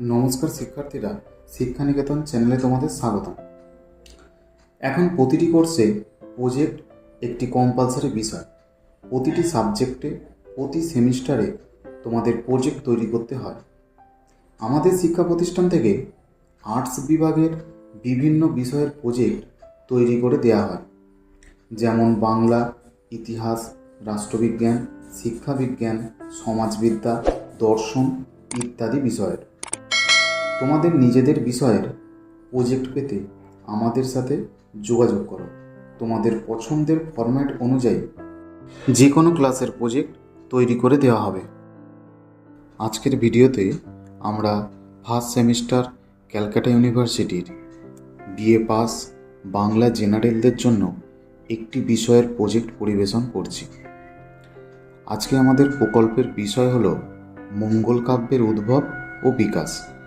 নমস্কার শিক্ষার্থীরা, শিক্ষানিকেতন চ্যানেলে তোমাদের স্বাগতম। এখন প্রতিটি কোর্সে প্রজেক্ট একটি কম্পালসারি বিষয়। প্রতিটি সাবজেক্টে প্রতি সেমিস্টারে তোমাদের প্রজেক্ট তৈরি করতে হয়। আমাদের শিক্ষা প্রতিষ্ঠান থেকে আর্টস বিভাগের বিভিন্ন বিষয়ের প্রজেক্ট তৈরি করে দেওয়া হয়। যেমন বাংলা, ইতিহাস, রাষ্ট্রবিজ্ঞান, শিক্ষাবিজ্ঞান, সমাজবিদ্যা, দর্শন ইত্যাদি বিষয়ের। তোমাদের নিজেদের বিষয়ের প্রজেক্ট পেতে আমাদের সাথে যোগাযোগ করো। তোমাদের পছন্দের ফরম্যাট অনুযায়ী যে কোনো ক্লাসের প্রজেক্ট তৈরি করে দেওয়া হবে। আজকের ভিডিওতে আমরা ফার্স্ট সেমিস্টার ক্যালকাটা ইউনিভার্সিটির বিএ পাস বাংলা জেনারেলদের জন্য একটি বিষয়ের প্রজেক্ট পরিবেশন করছি। আজকে আমাদের প্রকল্পের বিষয় হলো মঙ্গল কাব্যের উদ্ভব ও বিকাশ।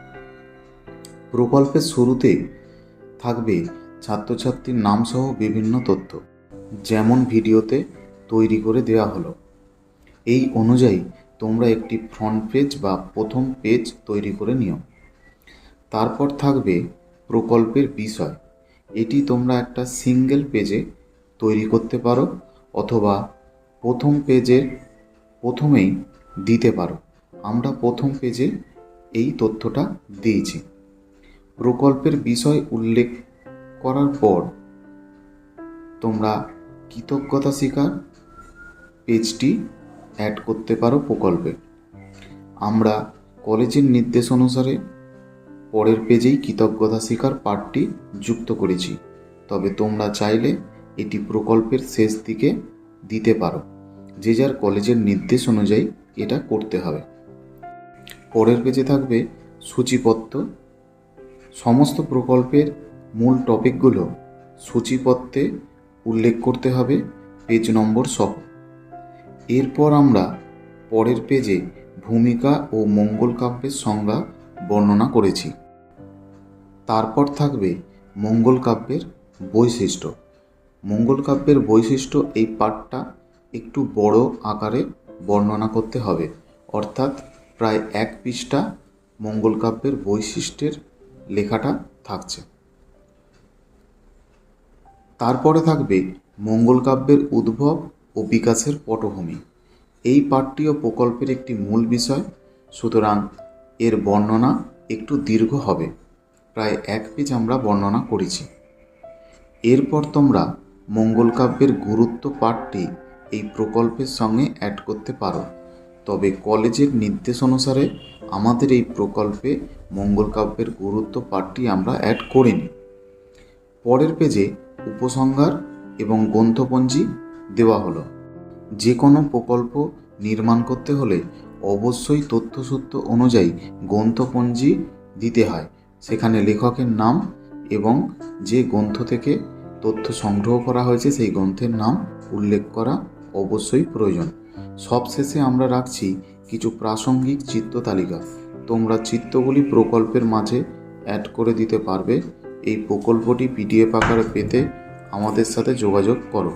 প্রকল্পের শুরুতে থাকবে ছাত্রছাত্রীর নামসহ বিভিন্ন তথ্য, যেমন ভিডিওতে তৈরি করে দেওয়া হলো। এই অনুযায়ী তোমরা একটি ফ্রন্ট পেজ বা প্রথম পেজ তৈরি করে নিও। তারপর থাকবে প্রকল্পের বিষয়। এটি তোমরা একটা সিঙ্গেল পেজে তৈরি করতে পারো অথবা প্রথম পেজের প্রথমেই দিতে পারো। আমরা প্রথম পেজে এই তথ্যটা দিয়েছি। প্রকল্পের বিষয় উল্লেখ করার পর তোমরা কৃতজ্ঞতা শিকার পেজটি অ্যাড করতে পারো প্রকল্পে। আমরা কলেজের নির্দেশ অনুসারে পরের পেজেই কৃতজ্ঞতা শিকার পার্টটি যুক্ত করেছি। তবে তোমরা চাইলে এটি প্রকল্পের শেষ দিকে দিতে পারো, যে যার কলেজের নির্দেশ অনুযায়ী এটা করতে হবে। পরের পেজে থাকবে সূচিপত্র সমস্ত প্রকল্পের মূল টপিকগুলো সূচিপত্রে উল্লেখ করতে হবে, পেজ নম্বর সহ। এরপর আমরা পরের পেজে ভূমিকা ও মঙ্গল কাব্যের সংজ্ঞা বর্ণনা করেছি। তারপর থাকবে মঙ্গল কাব্যের বৈশিষ্ট্য। মঙ্গল কাব্যের বৈশিষ্ট্য এই পাঠটা একটু বড় আকারে বর্ণনা করতে হবে। অর্থাৎ প্রায় এক পৃষ্ঠা মঙ্গল কাব্যের বৈশিষ্ট্যের লেখাটা থাকছে। তারপরে থাকবে মঙ্গল কাব্যের উদ্ভব ও বিকাশের পটভূমি। এই পাঠটিও প্রকল্পের একটি মূল বিষয়। সুতরাং এর বর্ণনা একটু দীর্ঘ হবে। প্রায় এক পেজ আমরা বর্ণনা করেছি। এরপর তোমরা মঙ্গল কাব্যের গুরুত্ব পাঠটি এই প্রকল্পের সঙ্গে অ্যাড করতে পারো। তবে কলেজের নির্দেশ অনুসারে আমাদের এই প্রকল্পে মঙ্গল কাব্যের গুরুত্ব পাঠটি আমরা অ্যাড করিনি পরের পেজে উপসংহার এবং গ্রন্থপঞ্জি দেওয়া হলো। যে কোনো প্রকল্প নির্মাণ করতে হলে অবশ্যই তথ্যসূত্র অনুযায়ী গ্রন্থপঞ্জি দিতে হয়। সেখানে লেখকের নাম এবং যে গ্রন্থ থেকে তথ্য সংগ্রহ করা হয়েছে সেই গ্রন্থের নাম উল্লেখ করা অবশ্যই প্রয়োজন। সবশেষে আমরা রাখছি কিছু প্রাসঙ্গিক চিত্র তালিকা। তোমরা চিত্রগুলি প্রকল্পের মাঝে অ্যাড করে দিতে পারবে। এই প্রকল্পটি পিডিএফ আকারে পেতে আমাদের সাথে যোগাযোগ করো।